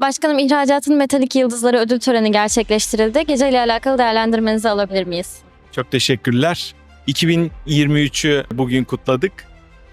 Başkanım ihracatın metalik yıldızları ödül töreni gerçekleştirildi. Geceyle alakalı değerlendirmenizi alabilir miyiz? Çok teşekkürler. 2023'ü bugün kutladık.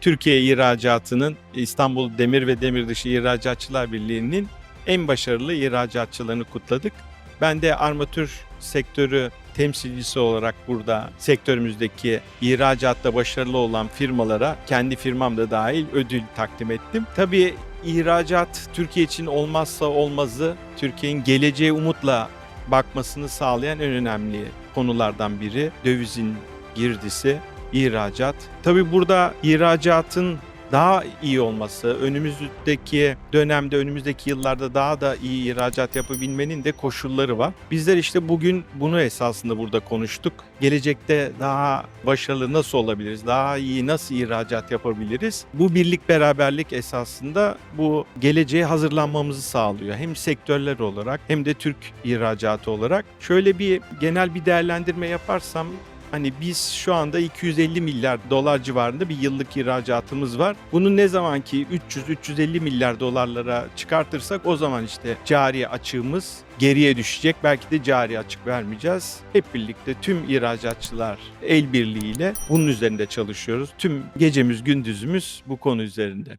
Türkiye ihracatının İstanbul Demir ve Demir Dışı İhracatçılar Birliği'nin en başarılı ihracatçılarını kutladık. Ben de armatür sektörü temsilcisi olarak burada sektörümüzdeki ihracatta başarılı olan firmalara kendi firmam da dahil ödül takdim ettim. Tabii ihracat Türkiye için olmazsa olmazı, Türkiye'nin geleceğe umutla bakmasını sağlayan en önemli konulardan biri dövizin girdisi, ihracat. Tabii burada ihracatın daha iyi olması, önümüzdeki dönemde, önümüzdeki yıllarda daha da iyi ihracat yapabilmenin de koşulları var. Bizler işte bugün bunu esasında burada konuştuk. Gelecekte daha başarılı nasıl olabiliriz, daha iyi nasıl ihracat yapabiliriz? Bu birlik beraberlik esasında bu geleceğe hazırlanmamızı sağlıyor. Hem sektörler olarak hem de Türk ihracatı olarak. Şöyle bir genel bir değerlendirme yaparsam Hani biz şu anda 250 milyar dolar civarında bir yıllık ihracatımız var. Bunu ne zaman ki 300-350 milyar dolarlara çıkartırsak o zaman işte cari açığımız geriye düşecek. Belki de cari açık vermeyeceğiz. Hep birlikte tüm ihracatçılar el birliğiyle bunun üzerinde çalışıyoruz. Tüm gecemiz gündüzümüz bu konu üzerinde.